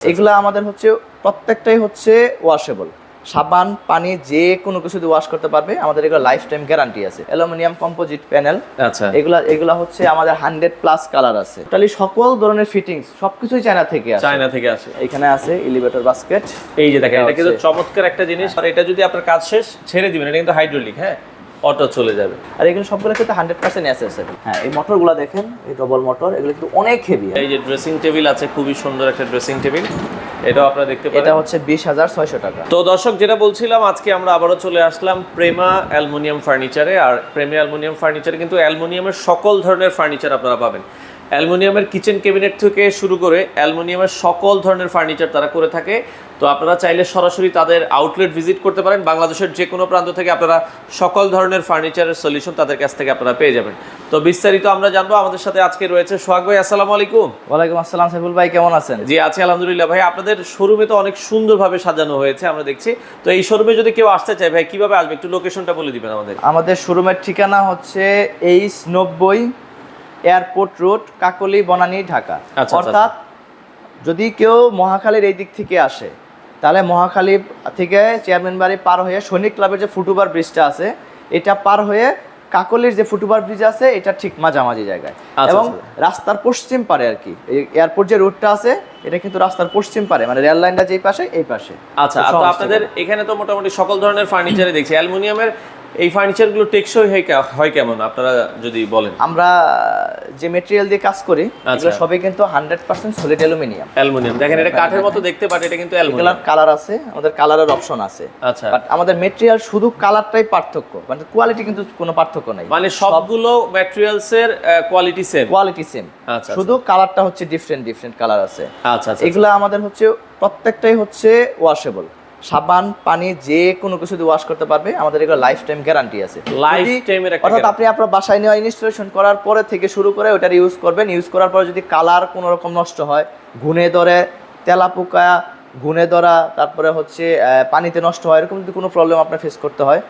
এগুলো আমাদের হচ্ছে প্রত্যেকটাই হচ্ছে ওয়াশেবল সাবান পানি যে কোনো কিছু দিয়ে ওয়াশ করতে পারবে আমাদের এগুলো লাইফ টাইম গ্যারান্টি আছে। অ্যালুমিনিয়াম কম্পোজিট প্যানেল আচ্ছা। এগুলা এগুলা হচ্ছে আমাদের হান্ড্রেড প্লাস কালার আছে। টোটালি সকল ধরনের ফিটিংস সবকিছুই চায়না থেকে আসে। চায়না থেকে আসে। এখানে আছে এলিভেটর বাস্কেট এই যে দেখেন এটা কিন্তু চমৎকার একটা জিনিস। আর এটা যদি আপনার কাজ শেষ ছেড়ে দিবেন এটা কিন্তু হাইড্রোলিক হ্যাঁ? অটো চলে যাবে। আর এগুলো সবগুলো কিন্তু হান্ড্রেড পার্সেন্ট অ্যাসেসেবল হ্যাঁ এই মোটরগুলো দেখেন এই ডবল মোটর এগুলো কিন্তু অনেক হেভি এই যে ড্রেসিং টেবিল আছে খুবই সুন্দর একটা ড্রেসিং টেবিল এটাও আপনারা দেখতে এটা হচ্ছে বিশ হাজার ছয়শো টাকা। তো দর্শক যেটা বলছিলাম আজকে আমরা আবারও চলে আসলাম প্রেমা অ্যালুমিনিয়াম ফার্নিচারে। আর প্রেমা অ্যালুমিনিয়াম ফার্নিচারে কিন্তু অ্যালমোনিয়ামের সকল ধরনের ফার্নিচার আপনারা পাবেন। অ্যালুমিনিয়ামের কিচেন ক্যাবিনেট থেকে শুরু করে অ্যালুমিনিয়ামের সকল ধরনের ফার্নিচার তারা করে থাকে। তো আপনারা চাইলে সরাসরি তাদের আউটলেট ভিজিট করতে পারেন। বাংলাদেশের যে কোনো প্রান্ত থেকে আপনারা সকল ধরনের ফার্নিচারের সলিউশন তাদের কাছ থেকে আপনারা পেয়ে যাবেন। তো বিস্তারিত আমরা জানব। আমাদের সাথে আজকে রয়েছে সোহাগ ভাই আসসালামু আলাইকুম। ওয়ালাইকুম আসসালাম সাইফুল ভাই কেমন আছেন? জি আছি আলহামদুলিল্লাহ ভাই। আপনাদের শোরুমে তো অনেক সুন্দরভাবে সাজানো হয়েছে আমরা দেখছি। তো এই শোরুমে যদি কেউ আসতে চায় ভাই কীভাবে আসবে? একটু লোকেশনটা বলে দিবেন আমাদের। আমাদের শোরুমের ঠিকানা হচ্ছে এইচ নব্বই এয়ারপোর্ট রোড কাকলি বনানী ঢাকা। আচ্ছা, অর্থাৎ যদি কেউ মহাখালীর এই দিক থেকে আসে তাহলে মহাখালী থেকে চেয়ারম্যান বাড়ি পার হয়ে সৈনিক ক্লাবের যে ফুটওভার ব্রিজটা আছে এটা পার হয়ে কাকলির যে ফুটওভার ব্রিজ আছে এটা ঠিক মাঝামাঝি জায়গায়। আচ্ছা, এবং আচ্ছা। রাস্তার পশ্চিম পারে আর কি। এয়ারপোর্ট যে রোডটা আছে এটা কিন্তু রাস্তার পশ্চিম পারে মানে রেল লাইনটা যেই পাশে এই পাশে। আচ্ছা তো আপনাদের এখানে তো মোটামুটি সকল ধরনের ফার্নিচারে দেখছি। অ্যালুমিনিয়ামের এই ফার্নিচারগুলো টেকসই হয় কেমন? আপনারা যদি বলেন। আমরা যে মেটেরিয়াল দিয়ে কাজ করি আচ্ছা। এগুলো সবই কিন্তু hundred percent solid aluminium aluminium. দেখেন এটা কাঠের মতো দেখতে পারে এটা কিন্তু অ্যালুমিনিয়াম। কালার আছে আমাদের কালারের অপশন আছে। আচ্ছা। বাট আমাদের মেটেরিয়াল শুধু কালারটাই পার্থক্য মানে কোয়ালিটি কিন্তু কোনো পার্থক্য নাই। মানে সবগুলো ম্যাটেরিয়ালস এর কোয়ালিটি সেম কোয়ালিটি সেম আচ্ছা শুধু কালারটা হচ্ছে ডিফারেন্ট ডিফারেন্ট কালার আছে। আচ্ছা আচ্ছা এগুলো আমাদের হচ্ছে প্রত্যেকটাই হচ্ছে ওয়াশেবল সাবান পানি যে কোনো কিছু দিয়ে ওয়াশ করতে পারবে। আমাদের এগুলো লাইফ টাইম গ্যারান্টি আছে লাইফ টাইমের অর্থাৎ আপনি আপনার বাসায় নেওয়া ইনস্টলেশন করার পরে থেকে শুরু করে ওটার ইউজ করবেন। ইউজ করার পরে যদি কালার কোনো রকম নষ্ট হয় ঘুনে ধরে তেলাপোকা ঘুনে ধরা তারপরে হচ্ছে পানিতে নষ্ট হয় এরকম যদি কোনো প্রবলেম আপনার ফেস করতে হয়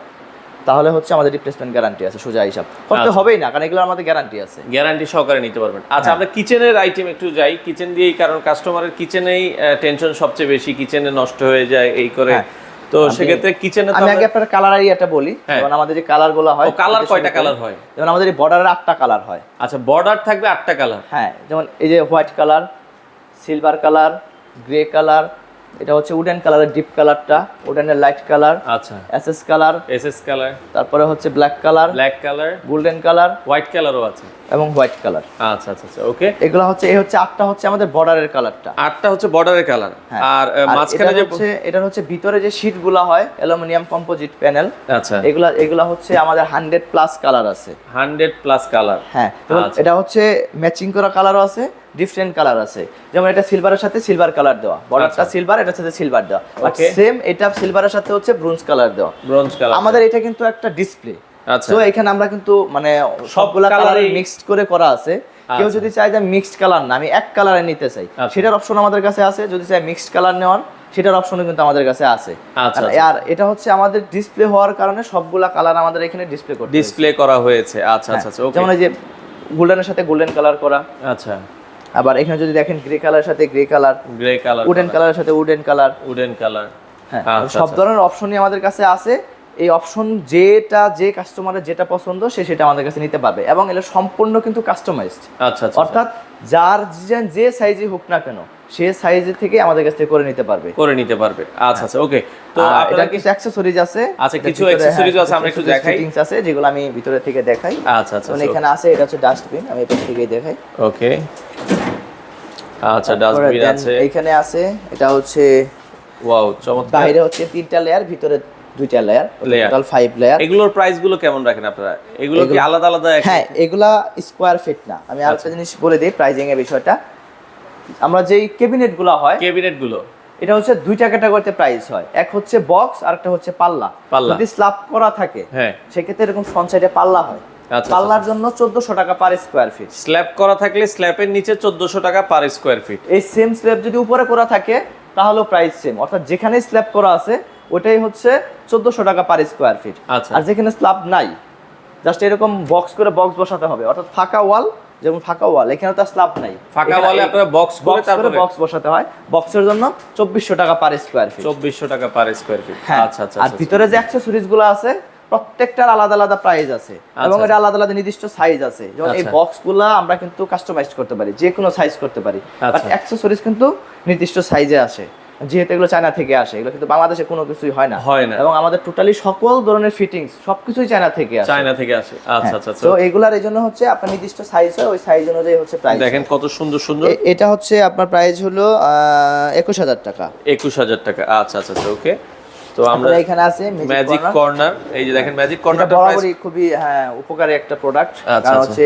তাহলে হচ্ছে আমাদের রিপ্লেসমেন্ট গ্যারান্টি আছে সোজা হিসাব করতে আচ্ছা। হবেই না কারণ এগুলো আমাদের গ্যারান্টি আছে গ্যারান্টি সহকারে নিতে পারবেন আচ্ছা হ্যাঁ। আমরা কিচেনের আইটেম একটু যাই কিচেন দিয়েই কারণ কাস্টমারের কিচেনেই টেনশন সবচেয়ে বেশি কিচেনে নষ্ট হয়ে যায় এই করে হ্যাঁ। তো সেক্ষেত্রে কিচেনে আমি আগে আপনার কালার এরিয়াটা বলি হ্যাঁ। যেমন আমাদের যে কালারগুলো হয় কালার কয়টা কালার হয়? যেমন আমাদের এই বর্ডারের আটটা কালার হয় আচ্ছা বর্ডার থাকবে আটটা কালার হ্যাঁ যেমন এই যে white colour silver colour grey colour এটা হচ্ছে উডেন কালারের ডিপ কালারটা উডেনের লাইট কালার আচ্ছা। এসএস কালার এসএস কালার তারপরে হচ্ছে black colour black colour golden colour white কালারও আছে। এবং হোয়াইট কালার আচ্ছা আচ্ছা আচ্ছা ওকে এগুলো হচ্ছে এই হচ্ছে আটটা হচ্ছে আমাদের বর্ডারের কালারটা আটটা হচ্ছে বর্ডারের কালার হ্যাঁ। আর মাঝখানে যে হচ্ছে এটা হচ্ছে ভিতরে যে শীটগুলা হয় অ্যালুমিনিয়াম কম্পোজিট প্যানেল আচ্ছা। এগুলা এগুলা হচ্ছে আমাদের হান্ড্রেড প্লাস কালার আছে। হান্ড্রেড প্লাস কালার হ্যাঁ আচ্ছা। এটা হচ্ছে ম্যাচিং করা কালারও আছে ডিফারেন্ট কালার আছে। যেমন এটা সিলভারের সাথে সিলভার কালার দেওয়া। বর্ডারটা আচ্ছা। সিলভার এটার সাথে সিলভার দেওয়া। Okay. সেম এটা সিলভারের সাথে হচ্ছে ব্রোঞ্জ কালার দেওয়া। ব্রোঞ্জ কালার আমাদের এটা কিন্তু একটা ডিসপ্লে আচ্ছা। তো এখানে আমরা কিন্তু মানে সবগুলা কালার মিক্সড করে করা আছে। কেউ আচ্ছা। যদি চায় যে মিক্সড কালার না আমি এক কালারে নিতে চাই। আচ্ছা। সেটার অপশন আমাদের কাছে আছে। যদি চাই মিক্সড কালার নেওয়ার সেটার অপশনও কিন্তু আমাদের কাছে আছে। আচ্ছা, আর- আচ্ছা। এটা হচ্ছে আমাদের ডিসপ্লে হওয়ার কারণে সবগুলা কালার আমাদের এখানে ডিসপ্লে করতে ডিসপ্লে করা হয়েছে। আচ্ছা আচ্ছা আচ্ছা ওকে যেমন এই যে গোল্ডেনের সাথে গোল্ডেন কালার করা। আচ্ছা। আবার এখানে যদি দেখেন গ্রে কালার সাথে grey colour grey colour wooden কালারের সাথে উডেন কালার উডেন কালার হ্যাঁ আচ্ছা, সব আচ্ছা। ধরনের অপশনই আমাদের কাছে আছে। এই অপশন যেটা যে কাস্টমারের যেটা পছন্দ সে সেটা আমাদের কাছে নিতে পারবে। এবং এটা সম্পূর্ণ কিন্তু কাস্টমাইজড আচ্ছা আচ্ছা অর্থাৎ যার ডিজাইন যে সাইজে হোক না কেন সে সাইজে থেকে আমাদের কাছ থেকে করে নিতে পারবে। করে নিতে পারবে। আচ্ছা আচ্ছা ওকে তো এটা কি কিছু অ্যাক্সেসরিজ আছে। আচ্ছা, কিছু হ্যাঁ, আছে, আমরা একটু দেখাই। fittings আছে যেগুলো আমি ভিতরে থেকে দেখাই। আচ্ছা আচ্ছা এখানে আছে এটা হচ্ছে ডাস্টবিন আমি এটা থেকেই দেখাই। ওকে আচ্ছা ডাস্টবিন আছে। এখানে আছে এটা হচ্ছে ওয়াও চমৎকার। বাইরে হচ্ছে তিনটা লেয়ার ভিতরে দুইটা লেয়ার টোটাল ফাইভ লেয়ার এগুলোর প্রাইসগুলো কেমন রাখেন আপনারা? এগুলো কি আলাদা আলাদা হ্যাঁ এগুলা স্কোয়ার ফিট না। আমি আরেকটা জিনিস বলে দিই প্রাইজিং এর বিষয়টা। আমরা যেই ক্যাবিনেটগুলা হয় ক্যাবিনেটগুলো। এটা হচ্ছে দুইটা ক্যাটাগরিতে প্রাইস হয়। এক হচ্ছে বক্স আর একটা হচ্ছে পাল্লা। পাল্লা। যদি স্ল্যাব করা থাকে হ্যাঁ। সেক্ষেত্রে এরকম ফ্রন্ট সাইডে পাল্লা হয়। আচ্ছা, পাল্লার জন্য চোদ্দশো টাকা পার স্কোয়ার ফিট স্ল্যাব করা থাকলে স্ল্যাবের নিচে চোদ্দশো টাকা পার স্কোয়ার ফিট এই সেম স্ল্যাব যদি উপরে করা থাকে তাহলেও প্রাইস সেম অর্থাৎ যেখানে স্ল্যাব করা আছে ওটাই হচ্ছে চোদ্দশো টাকা পার স্কোয়ার ফিট আচ্ছা। আর যেখানে স্ল্যাব নাই জাস্ট এরকম বক্স করে বক্স বসাতে হবে। অর্থাৎ ফাঁকা ওয়াল যেমন ফাঁকা ওয়াল এখানে তো স্ল্যাব নাই। ফাঁকা ওয়ালে আপনারা বক্স করে বক্স করে তারপরে বক্স বসাতে হয়। বক্সের জন্য চব্বিশশো টাকা পার স্কোয়ার ফিট চব্বিশশো টাকা পার স্কোয়ার ফিট আচ্ছা আচ্ছা আর আচ্ছা। ভিতরে যে অ্যাক্সেসরিজগুলো আছে প্রত্যেকটার আলাদা আলাদা প্রাইস আছে এবং এটা আলাদা আলাদা নির্দিষ্ট সাইজ আছে। যেমন এই আচ্ছা। বক্সগুলা আমরা কিন্তু কাস্টমাইজ করতে পারি যে কোনো সাইজ করতে পারি। বাট আচ্ছা। অ্যাক্সেসরিজ কিন্তু নির্দিষ্ট সাইজে আসে। যেহেতু এগুলো চায়না থেকে আসে এগুলো কিন্তু বাংলাদেশে কোনো কিছুই হয় না। হয় না। এবং আমাদের টোটালি সকল ধরনের ফিটিংস সবকিছুই চায়না থেকে আসে। চায়না থেকে আসে। আচ্ছা আচ্ছা আচ্ছা। তো এগুলার এই জন্য হচ্ছে আপনার নির্দিষ্ট সাইজ হয় ওই সাইজ অনুযায়ী হচ্ছে প্রাইস দেখেন কত সুন্দর সুন্দর। এটা হচ্ছে আপনার প্রাইস হলো একুশ হাজার টাকা। একুশ হাজার টাকা। আচ্ছা আচ্ছা আচ্ছা ওকে তো আমরা এখানে আছে ম্যাজিক কর্নার এই যে দেখেন ম্যাজিক কর্নারটা বরাবরই খুবই হ্যাঁ উপকারী একটা প্রোডাক্ট আচ্ছা, কারণ আচ্ছা। হচ্ছে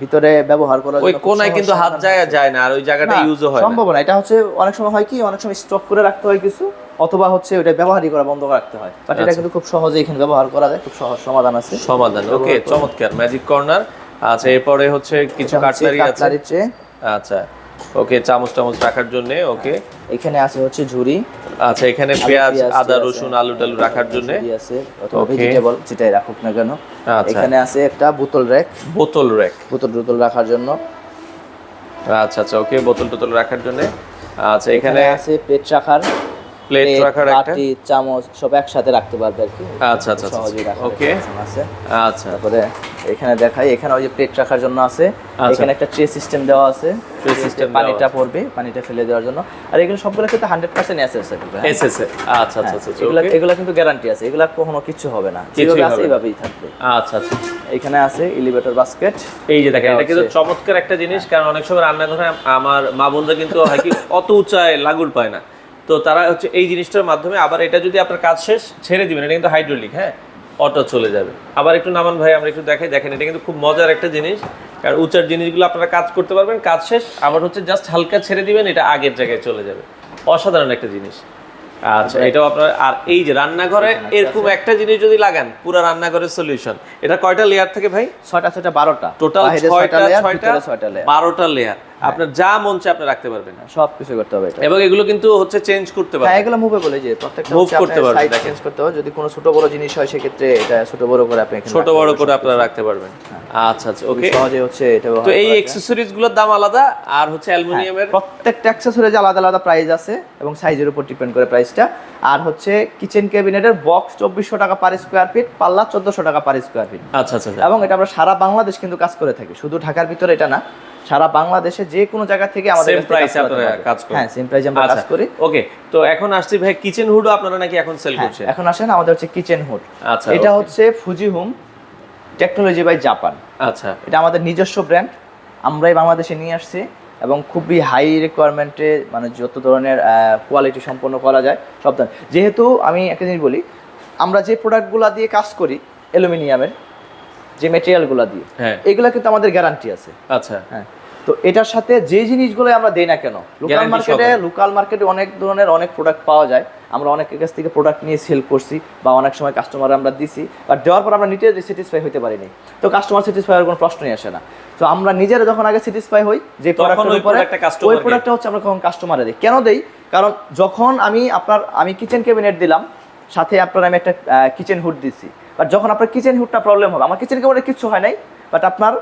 ভিতরে ব্যবহার করার ওই কোনায় কিন্তু হাত সমাধান যায় না আর ওই জায়গাটা ইউজও হয় সম্ভব না। এটা হচ্ছে অনেক সময় হয় কি অনেক সময় স্টক করে রাখতে হয় কিছু অথবা হচ্ছে ওটা ব্যবহারই করা বন্ধ করে রাখতে হয়। বাট এটা আচ্ছা। কিন্তু খুব সহজে এখানে ব্যবহার করা যায় খুব সহজ সমাধান আছে। সমাধান ওকে চমৎকার ম্যাজিক কর্নার আচ্ছা এরপরে হচ্ছে কিছু কাটলারি আছে। আচ্ছা। ওকে চামচ টামচ রাখার জন্য ওকে। এখানে আছে হচ্ছে ঝুড়ি। আচ্ছা এখানে পেঁয়াজ আদা রসুন আলু টালু রাখার জন্য। আছে অথবা ভেজিটেবল যেটাই রাখুক না কেন। আচ্ছা। এখানে আছে একটা বোতল র্যাক বোতল র্যাক বোতল বোতল রাখার জন্য। আচ্ছা আচ্ছা ওকে বোতল টোতল রাখার জন্য। আচ্ছা এখানে এখানে আছে পেট রাখার। প্লেট রাখার একটা? বাটি চামচ সব একসাথে রাখতে পারবে আর কি। আচ্ছা আচ্ছা আচ্ছা সহজেই ওকে। আছে। আচ্ছা। তারপরে এখানে দেখাই এখানে ওই যে প্লেট রাখার জন্য আছে। আচ্ছা। এখানে একটা ট্রে সিস্টেম দেওয়া আছে। System দেওয়া পানিটা পড়বে পানিটা ফেলে দেওয়ার জন্য। আর এগুলো সবগুলো কিন্তু hundred percent SS S S আচ্ছা আচ্ছা আচ্ছা এগুলো এগুলো কিন্তু গ্যারান্টি আছে। এগুলো কখনো কিছু হবে না। যেভাবে আছে এইভাবেই থাকবে। আচ্ছা আচ্ছা। এখানে আছে এলিভেটর বাস্কেট এই যে দেখেন এটা এটা কিন্তু চমৎকার একটা জিনিস কারণ অনেক সময় রান্নাঘরে আমার মা বোনরা কিন্তু হয় কি অত উঁচায় লাগুর পায় না। তো তারা হচ্ছে এই জিনিসটার মাধ্যমে আবার এটা যদি আপনার কাজ শেষ ছেড়ে দিবেন এটা কিন্তু হাইড্রোলিক হ্যাঁ? অটো চলে যাবে। আবার একটু নামান ভাই আমরা একটু দেখাই। দেখেন এটা কিন্তু খুব মজার একটা জিনিস। কারণ উঁচার জিনিসগুলো আপনারা কাজ করতে পারবেন কাজ শেষ আবার হচ্ছে জাস্ট হালকা ছেড়ে দিবেন এটা আগের জায়গায় চলে যাবে। অসাধারণ একটা জিনিস। আচ্ছা এটাও আপনার আর এই যে রান্নাঘরে এরকম একটা জিনিস যদি লাগান পুরো রান্নাঘরের সলিউশন এটা কয়টা লেয়ার থাকে ভাই? ছয়টা ছয়টা বারোটা। টোটাল ছয়টা ছয়টা বারোটা লেয়ার আপনার যা মন চায় আপনি রাখতে পারবেন। সব কিছু করতে হবে এবং এগুলো কিন্তু হচ্ছে চেঞ্জ করতে হ্যাঁ পারবেন এগুলো মুভেবল যে প্রত্যেকটা Move করতে পারবে, সাইজ চেঞ্জ করতে হবে। যদি কোনো ছোট বড় জিনিস হয় সেক্ষেত্রে এটা ছোট বড় করে আপনি ছোট বড় করে আপনারা রাখতে পারবেন। আচ্ছা আচ্ছা ওকে সহজে হচ্ছে এটা তো এই অ্যাকসেসরিজগুলোর দাম আলাদা আর হচ্ছে অ্যালুমিনিয়ামের? প্রত্যেকটা অ্যাক্সেসরিজ আলাদা আলাদা প্রাইস আছে এবং সাইজের উপর ডিপেন্ড করে প্রাইসটা আর হচ্ছে কিচেন ক্যাবিনেটের বক্স চব্বিশশো টাকা পার স্কোয়ার ফিট পাল্লা চোদ্দশো টাকা পার স্কোয়ার ফিট আচ্ছা আচ্ছা। এবং এটা আমরা সারা বাংলাদেশ কিন্তু কাজ করে থাকি। শুধু ঢাকার ভিতরে এটা না। সারা বাংলাদেশে যে কোনো জায়গা থেকে আমাদের কাজ করাতে আপনারা কাজ করেন। হ্যাঁ সেম প্রাইস আমরা কাজ আচ্ছা করি। ওকে তো এখন আসছি ভাই কিচেন হুডও আপনারা নাকি এখন সেল হ্যাঁ, করছেন? এখন আসেন আমাদের হচ্ছে কিচেন হুড আচ্ছা এটা হচ্ছে Fuji home technology by Japan আচ্ছা। এটা আমাদের নিজস্ব ব্র্যান্ড আমরাই বাংলাদেশে নিয়ে আসছি এবং খুবই হাই রিকোয়ারমেন্টে মানে যত ধরনের কোয়ালিটি সম্পন্ন করা যায় সব ধরনের। যেহেতু আমি একটা জিনিস বলি আমরা যে প্রোডাক্টগুলো দিয়ে কাজ করি অ্যালুমিনিয়ামের যে মেটেরিয়ালগুলো দিয়ে। হ্যাঁ। এগুলো কিন্তু আমাদের গ্যারান্টি আছে। আচ্ছা। হ্যাঁ। তো এটার সাথে যে জিনিসগুলো আমরা দেই না কেন লোকাল মার্কেটে লোকাল মার্কেটে অনেক ধরনের অনেক প্রোডাক্ট পাওয়া যায়। আমরা অনেকের কাছ থেকে প্রোডাক্ট নিয়ে সেল করছি বা অনেক সময় কাস্টমার আমরা দিছি বাট দেওয়ার পর আমরা নিজে স্যাটিসফাই হতে পারিনি। তো কাস্টমার স্যাটিসফাই হওয়ার কোনো প্রশ্নই আসে না। তো আমরা নিজেরা যখন আগে স্যাটিসফাই হই যে প্রোডাক্টের উপরে ওই প্রোডাক্টটা হচ্ছে আমরা কখন কাস্টমারে দিই। কেন দেই? কারণ যখন আমি আপনার আমি কিচেন ক্যাবিনেট দিলাম সাথে আপনার আমি একটা কিচেন হুড দিছি। বাট যখন আপনার কিচেন হুডটা প্রবলেম হবে আমার কিচেন ক্যাবিনেট কিছু হয় নাই বাট আপনার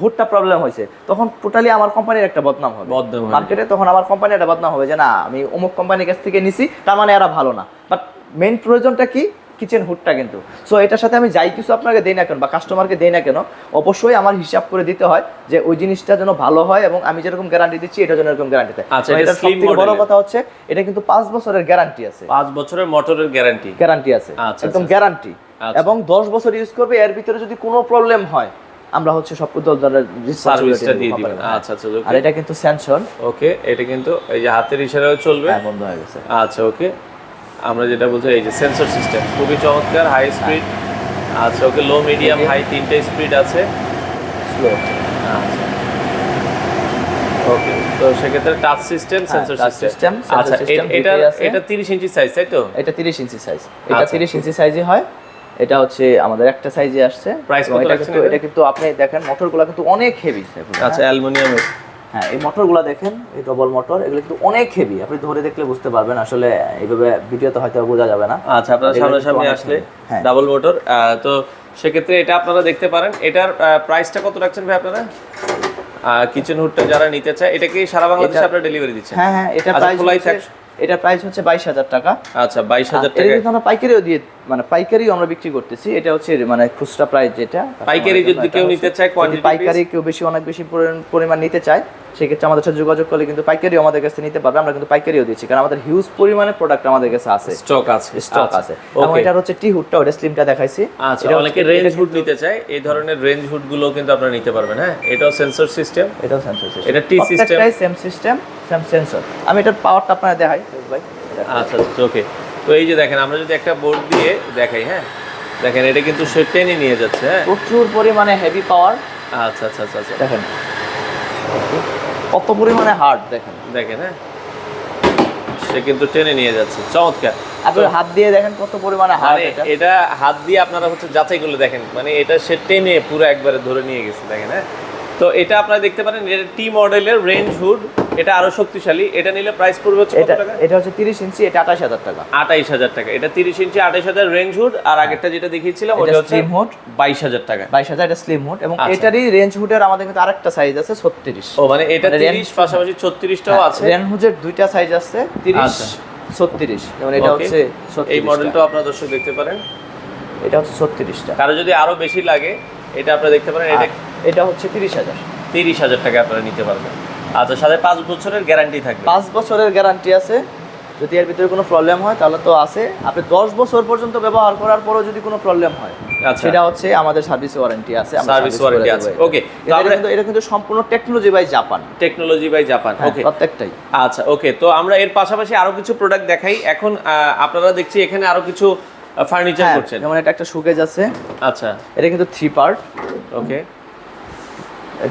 হুডটা প্রবলেম হয়েছে তখন টোটালি আমার কোম্পানির একটা বদনাম হবে। মার্কেটে তখন আমার কোম্পানির একটা বদনাম হবে যে না আমি অমুক কোম্পানির কাছ থেকে নিছি তার মানে এরা ভালো না। বাট মেইন প্রয়োজনটা কি? কিচেন হুডটা কিন্তু। সো এটার সাথে আমি যাই কিছু আপনাকে দেই না কেন বা কাস্টমারকে দেই না কেন অবশ্যই আমার হিসাব করে দিতে হয় যে ওই জিনিসটা যেন ভালো হয় এবং আমি যেরকম গ্যারান্টি দিচ্ছি এটা যেন এরকম গ্যারান্টি আচ্ছা, এটা এটার slim সবথেকে বড় কথা হচ্ছে এটা কিন্তু পাঁচ বছরের গ্যারান্টি আছে। পাঁচ বছরের মোটরের গ্যারান্টি গ্যারান্টি আছে। আচ্ছা, একদম আচ্ছা। গ্যারান্টি আচ্ছা। এবং দশ বছর ইউজ করবে এর ভিতরে যদি কোনো প্রবলেম হয় আমরা হচ্ছে সব সার্ভিসটা দিয়ে দিবেন। আচ্ছা আচ্ছা আর এটা কিন্তু সেন্সর ওকে এটা কিন্তু এই যে হাতের ইশারাও চলবে। হ্যাঁ বন্ধ হয়ে গেছে। আচ্ছা ওকে আমরা যেটা বলছি এই যে সেন্সর সিস্টেম খুবই চমৎকার হাই স্পিড আচ্ছা ওকে লো মিডিয়াম হাই তিনটে স্পিড আছে। স্লো আচ্ছা। ওকে তো সেক্ষেত্রে টাচ সিস্টেম সেন্সর সিস্টেম আচ্ছা এটা এটা 30 ইঞ্চি সাইজ তাই তো? এটা তিরিশ ইঞ্চি সাইজ এটা আচ্ছা। তিরিশ ইঞ্চি সাইজে হয়। এটা হচ্ছে আমাদের একটা সাইজে আসছে। এবং কত রাখছেন কিন্তু এটা? কিন্তু আপনি দেখেন মোটরগুলো কিন্তু অনেক হেভি আচ্ছা অ্যালুমিনিয়ামের হ্যাঁ এই মোটরগুলো দেখেন এই ডবল মোটর এগুলো কিন্তু অনেক হেভি আপনি ধরে দেখলে বুঝতে পারবেন আসলে এইভাবে ভিডিওতে হয়তো বোঝা যাবে না। আচ্ছা আপনারা এগুলো কিন্তু সামনাসামনি আসলে হ্যাঁ। ডাবল মোটর তো সেক্ষেত্রে এটা আপনারা দেখতে পারেন। এটার প্রাইসটা কত রাখছেন ভাই আপনারা? কিচেন হুডটা যারা নিতে চায় এটা কি সারা বাংলাদেশে আপনারা ডেলিভারি দিচ্ছেন? হ্যাঁ হ্যাঁ এটা আচ্ছা, প্রাইস থাক- এটা প্রাইস হচ্ছে বাইশ হাজার টাকা। আচ্ছা বাইশ হাজার এটা টাকা। কিন্তু আমরা পাইকারিও দিয়ে মানে পাইকারিও আমরা বিক্রি করতেছি। এটা হচ্ছে মানে খুচরা প্রাইস যেটা। পাইকারি যদি কেউ নিতে চায় কোয়ান্টিটি পাইকারি কেউ বেশি অনেক বেশি পরিমাণ- নিতে চায় সেক্ষেত্রে আমাদের সাথে যোগাযোগ করলে কিন্তু পাইকারিও আমাদের কাছে নিতে পারবে। আমরা কিন্তু পাইকারিও দিচ্ছি কারণ আমাদের হিউজ পরিমাণে প্রোডাক্ট আমাদের কাছে আছে। স্টক আছে স্টক আছে। এবং এটার হচ্ছে টি হুডটা ওটা স্লিমটা দেখাইছি। আচ্ছা এটা অনেকে রেঞ্জ হুড নিতে চায়। এই ধরনের রেঞ্জ হুডগুলো কিন্তু আপনারা নিতে পারবেন হ্যাঁ? এটাও সেন্সর সিস্টেম এটাও সেন্সর সিস্টেম এটা system? প্রত্যেকটাই সেম সিস্টেম সেন্সর আমি এটার পাওয়ারটা আপনারা দেখাই ভাই। আচ্ছা আচ্ছা ওকে তো এই যে দেখেন আমরা যদি একটা বোর্ড দিয়ে দেখাই হ্যাঁ? দেখেন এটা কিন্তু সে টেনে নিয়ে যাচ্ছে হ্যাঁ? প্রচুর পরিমাণে হেভি পাওয়ার আচ্ছা আচ্ছা আচ্ছা আচ্ছা। দেখেন। কত পরিমাণে হার্ড দেখেন। দেখেন হ্যাঁ? সে কিন্তু টেনে নিয়ে যাচ্ছে চমৎকার। আপনি হাত দিয়ে দেখেন কত পরিমাণে হার্ড মানে এটা। এটা হাত দিয়ে আপনারা হচ্ছে যাচাই করলে দেখেন মানে এটা সে টেনে পুরো একবারে ধরে নিয়ে গেছে দেখেন হ্যাঁ? তো এটা আপনারা দেখতে পারেন এটা টি মডেলের রেঞ্জ হুড এটা আরও শক্তিশালী। এটা নিলে প্রাইস পড়বে হচ্ছে কত টাকা? এটা হচ্ছে তিরিশ ইঞ্চি এটা আঠাশ হাজার টাকা। আঠাইশ হাজার টাকা। এটা তিরিশ ইঞ্চি আঠাইশ হাজার রেঞ্জ হুড আর আগেরটা যেটা দেখিয়েছিলাম ওটা হচ্ছে hood। বাইশ হাজার টাকা। বাইশ হাজার এটা স্লিম হুড এবং আচ্ছা। এটারই রেঞ্জ হুডের আমাদের কিন্তু আরেকটা সাইজ আছে ছত্রিশ। ও মানে এটা মানে range- তিরিশ পাশাপাশি ছত্রিশটাও আছে। রেঞ্জ হুডের দুইটা সাইজ আছে তিরিশ আচ্ছা। ছত্রিশ। যেমন এটা. হচ্ছে এই মডেলটাও আপনারা দর্শক দেখতে পারেন। এটা হচ্ছে ছত্রিশটা। কারও যদি আরও বেশি লাগে এটা আপনারা দেখতে পারেন এটা এটা হচ্ছে তিরিশ হাজার। তিরিশ হাজার টাকা আপনারা নিতে পারবেন। আচ্ছা সাথে পাঁচ বছরের গ্যারান্টি থাকবে। পাঁচ বছরের গ্যারান্টি আছে। যদি এর ভিতরে কোনো প্রবলেম হয় তাহলে তো আছে। আপনি দশ বছর পর্যন্ত ব্যবহার করার পরও যদি কোনো প্রবলেম হয় আচ্ছা। সেটা হচ্ছে আমাদের সার্ভিস ওয়ারেন্টি আছে warranty দেবো আছে। Okay, এটা কিন্তু এটা কিন্তু সম্পূর্ণ technology by Japan technology by Japan okay প্রত্যেকটাই। আচ্ছা ওকে তো আমরা এর পাশাপাশি আরও কিছু প্রোডাক্ট দেখাই। এখন আপনারা দেখছি এখানে আরও কিছু ফার্নিচার হ্যাঁ, করছেন। যেমন এটা একটা সুকেজ আছে। আচ্ছা। এটা কিন্তু থ্রি পার্ট ওকে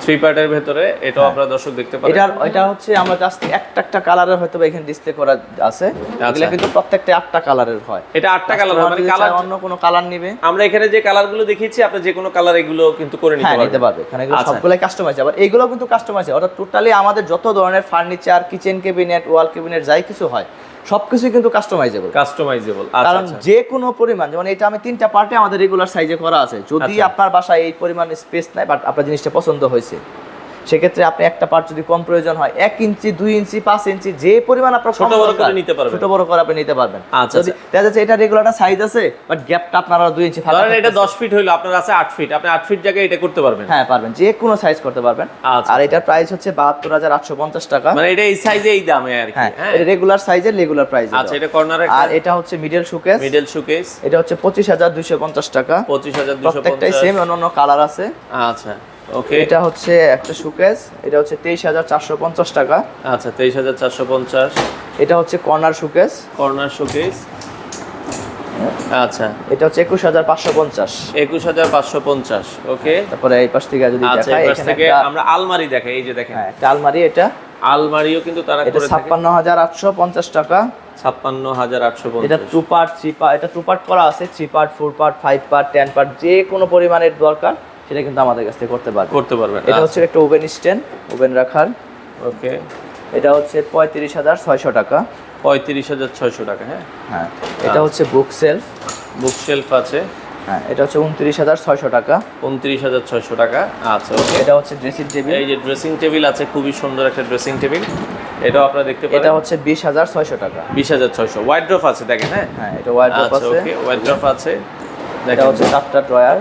থ্রি পার্টের ভেতরে এটাও হ্যাঁ। আপনারা দর্শক দেখতে পারেন। এটার এটা হচ্ছে আমরা জাস্ট একটা একটা কালারের হয়তো এখানে ডিসপ্লে করা আছে। এগুলা কিন্তু প্রত্যেকটা আটটা কালারের হয়। এটা আটটা কালার মানে কালার অন্য কোনো কালার নিবে। আমরা এখানে যে কালারগুলো দেখিয়েছি আপনি যে কোনো কালার এগুলো কিন্তু করে নিতে হ্যাঁ নিতে পারবে। এখানে এগুলো আচ্ছা। সবগুলাই কাস্টমাইজ আবার এইগুলো কিন্তু কাস্টমাইজ অর্থাৎ টোটালি আমাদের যত ধরনের furniture kitchen cabinet wall cabinet যাই কিছু হয় সবকিছু কিন্তু কাস্টমাইজেবল কাস্টমাইজেবল আচ্ছা কারণ আচ্ছা। যে কোনো পরিমাণ যেমন এটা আমি তিনটা পার্টে আমাদের রেগুলার সাইজে করা আছে। যদি আচ্ছা। আপনার বাসায় এই পরিমাণ স্পেস নাই বাট আপনার জিনিসটা পছন্দ হয়েছে সেক্ষেত্রে আপনি একটা পার্ট যদি কম প্রয়োজন হয় এক ইঞ্চি দুই ইঞ্চি পাঁচ ইঞ্চি যে পরিমাণ আপনার ছোট বড় করে নিতে পারবেন। ছোট বড় করে আপনি নিতে পারবেন। আচ্ছা, যদি দেখা যাচ্ছে এটা রেগুলার সাইজ আছে বাট গ্যাপটা আপনার দুই ইঞ্চি ফাঁকা ধরেন এটা দশ ফিট হইল আপনার আছে আট ফিট আপনি আট ফিট জায়গায় এটা করতে পারবেন। হ্যাঁ পারবেন। যে কোনো সাইজ করতে পারবেন। আচ্ছা। আর এটার প্রাইস হচ্ছে বাহাত্তর হাজার আটশো পঞ্চাশ টাকা। মানে এটা এই সাইজে এই দামে আর কি হ্যাঁ হ্যাঁ? এটা রেগুলার সাইজের রেগুলার প্রাইস আচ্ছা এটা কর্নারে আর এটা হচ্ছে মিডল শোকেস মিডল শোকেস এটা হচ্ছে পঁচিশ হাজার দুইশো পঞ্চাশ টাকা। পঁচিশ হাজার দুশো প্রত্যেকটাই সেম অন্য কালার আছে। আচ্ছা। ওকে এটা হচ্ছে একটা শোকেস এটা হচ্ছে তেইশ হাজার চারশো পঞ্চাশ টাকা। আচ্ছা তেইশ হাজার চারশো পঞ্চাশ। এটা হচ্ছে কর্নার শোকেস কর্নার শোকেস আচ্ছা। এটা হচ্ছে একুশ হাজার পাঁচশো পঞ্চাশ। একুশ হাজার পাঁচশো পঞ্চাশ ওকে তারপরে এই পাশ থেকে যদি আচ্ছা থেকে আমরা আলমারি দেখাই এই যে দেখেন। হ্যাঁ আলমারি এটা আলমারিও কিন্তু তারা এটা ছাপ্পান্ন হাজার আটশো পঞ্চাশ টাকা। ছাপ্পান্ন হাজার আটশো এটা টু পার্ট থ্রি পার্ট এটা টু পার্ট করা আছে three part four part five part ten part যে কোনো পরিমাণের দরকার। সেটা কিন্তু আমাদের কাছ থেকে করতে পারবে করতে পারবেন। এটা হচ্ছে একটা ওভেন স্ট্যান্ড ওভেন রাখার। ওকে। এটা হচ্ছে পঁয়ত্রিশ হাজার ছয়শো টাকা। পঁয়ত্রিশ হাজার ছয়শো টাকা হ্যাঁ? হ্যাঁ এটা হচ্ছে বুক সেলফ বুক শেলফ আছে। হ্যাঁ এটা হচ্ছে উনত্রিশ হাজার ছয়শো টাকা। উনত্রিশ হাজার ছয়শো টাকা আচ্ছা ওকে। এটা হচ্ছে ড্রেসিং টেবিল এই যে ড্রেসিং টেবিল আছে খুবই সুন্দর একটা ড্রেসিং টেবিল এটাও আপনারা দেখতে এটা হচ্ছে বিশ হাজার ছয়শো টাকা। বিশ হাজার ছয়শো। ওয়াইড্রফ আছে দেখেন হ্যাঁ? হ্যাঁ এটা ওয়াইড্রোপ আচ্ছা আছে। ওকে ওয়াইড্রফ আছে। এটা হচ্ছে চারটা ড্রয়ার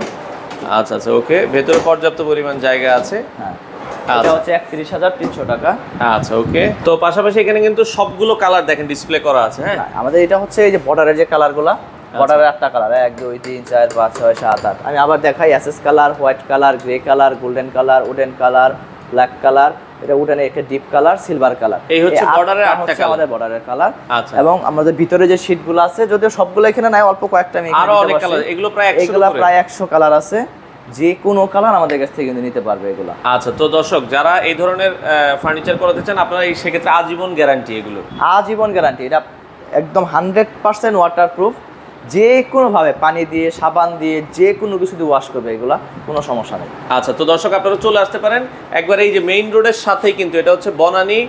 আচ্ছা আচ্ছা ওকে। ভেতরে পর্যাপ্ত পরিমাণ জায়গা আছে। হ্যাঁ। এটা আচ্ছা হচ্ছে একত্রিশ হাজার তিনশো টাকা। আচ্ছা ওকে। তো পাশাপাশি এখানে কিন্তু সবগুলো কালার দেখেন ডিসপ্লে করা আছে হ্যাঁ? হ্যাঁ, আমাদের এটা হচ্ছে এই যে বর্ডারের যে কালারগুলো বর্ডারের আটটা কালার এক দুই তিন চার পাঁচ ছয় সাত আট। আমি আবার দেখাই SS colour white colour grey colour golden colour wooden colour black colour এটা উডেন একটা ডিপ কালার সিলভার কালার এই হচ্ছে এর আটটা। আমাদের বর্ডারের কালার আচ্ছা। এবং আমাদের ভিতরে যে শীটগুলো আছে যদিও সবগুলো এখানে নাই অল্প কয়েকটা আমি আরও অনেক কালার এগুলো প্রায় একশো এগুলা প্রায় একশো কালার আছে। যে কোনো কালার আমাদের কাছ থেকে কিন্তু নিতে পারবে এগুলা। আচ্ছা তো দর্শক যারা এই ধরনের ফার্নিচার করাতে চান আপনারা এই সেক্ষেত্রে আজীবন গ্যারান্টি এগুলো। আজীবন গ্যারান্টি এটা একদম হান্ড্রেড পার্সেন্ট ওয়াটার প্রুফ যে কোনোভাবে পানি দিয়ে সাবান দিয়ে যে কোনো কিছু দিয়ে ওয়াশ করবে এগুলা কোনো সমস্যা নেই। আচ্ছা তো দর্শক আপনারা চলে আসতে পারেন। একবার এই যে মেইন রোডের সাথেই কিন্তু এটা হচ্ছে বনানী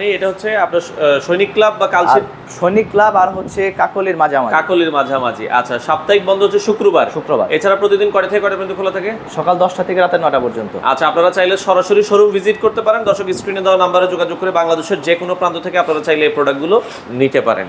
নেই এটা হচ্ছে আপনার সৈনিক ক্লাব বা কালসি সৈনিক ক্লাব আর হচ্ছে কাকলির মাঝামাঝি। কাকলির মাঝামাঝি। আচ্ছা সাপ্তাহিক বন্ধ হচ্ছে শুক্রবার। শুক্রবার। এছাড়া প্রতিদিন কয়টা থেকে কয়টা পর্যন্ত খোলা থাকে? সকাল দশটা থেকে রাতে নটা পর্যন্ত। আচ্ছা আপনারা চাইলে সরাসরি শোরুম ভিজিট করতে পারেন। দর্শক স্ক্রিনে দেওয়া নাম্বারে যোগাযোগ করে বাংলাদেশের যে কোনো প্রান্ত থেকে আপনারা চাইলে এই প্রোডাক্টগুলো নিতে পারেন।